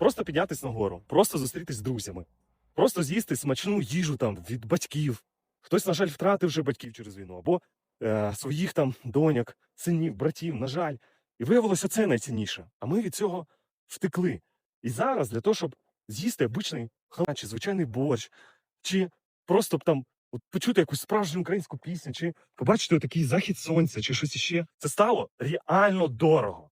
Просто піднятись нагору, просто зустрітись з друзями, просто з'їсти смачну їжу там від батьків. Хтось, на жаль, втратив вже батьків через війну, або е, своїх там доньок, синів, братів, на жаль. І виявилося це найцінніше. А ми від цього втекли. І зараз для того, щоб з'їсти обичний халат, чи звичайний борщ, чи просто б там от почути якусь справжню українську пісню, чи побачити такий захід сонця, чи щось іще, це стало реально дорого.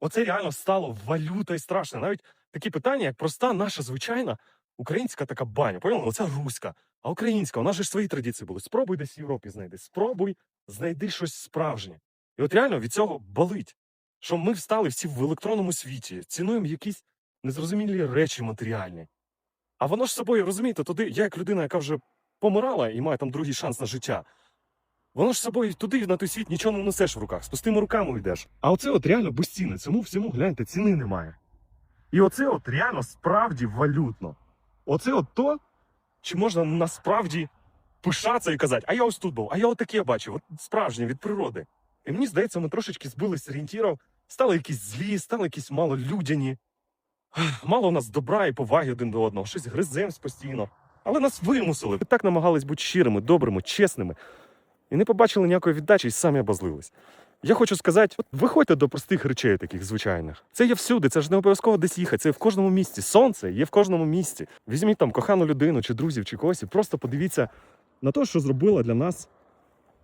Оце реально стало валютою страшно. Навіть такі питання, як проста наша звичайна українська така баня. Поняли? Оця руська, а українська, у нас же ж свої традиції були. Спробуй десь в Європі знайди. Спробуй знайди щось справжнє. І от реально від цього болить, що ми встали всі в електронному світі, цінуємо якісь незрозумілі речі матеріальні. А воно ж собою, розумієте, туди, я як людина, яка вже помирала і має там другий шанс на життя. Воно ж собою туди, на той світ, нічого не несеш в руках, з пустими руками йдеш. А оце от реально безцінне. Цьому всьому, гляньте, ціни немає. І оце от реально справді валютно. Оце от то, чи можна насправді пишатися і казати, а я ось тут був, а я отаке бачив, от справжнє від природи. І мені здається, ми трошечки збились з орієнтірів, стали якісь злі, стали якісь малолюдяні. Мало у нас добра і поваги один до одного, щось гриземось постійно. Але нас вимусили. Ми так намагались бути щирими, добрими, чесними. І не побачили ніякої віддачі і самі обозлились. Я хочу сказати, от виходьте до простих речей, таких звичайних. Це є всюди, це ж не обов'язково десь їхати, це в кожному місці. Сонце є в кожному місці. Візьміть там кохану людину, чи друзів, чи когось, і просто подивіться на те, що зробила для нас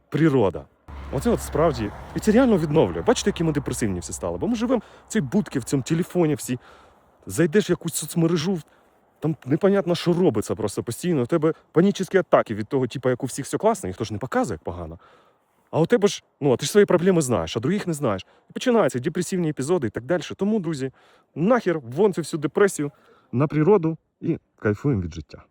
природа. Оце от справді. І це реально відновлює. Бачите, які ми депресивні всі стали. Бо ми живемо в цій будці, в цьому телефоні всі. Зайдеш в якусь соцмережу, там непонятно, що робиться просто постійно. У тебе панічні атаки від того, типу, як у всіх все класно, ніхто ж не показує, як погано. А у тебе ж, ну, а ти ж свої проблеми знаєш, а других не знаєш. І починаються депресивні епізоди і так далі. Тому, друзі, нахер вон цю всю депресію на природу і кайфуємо від життя.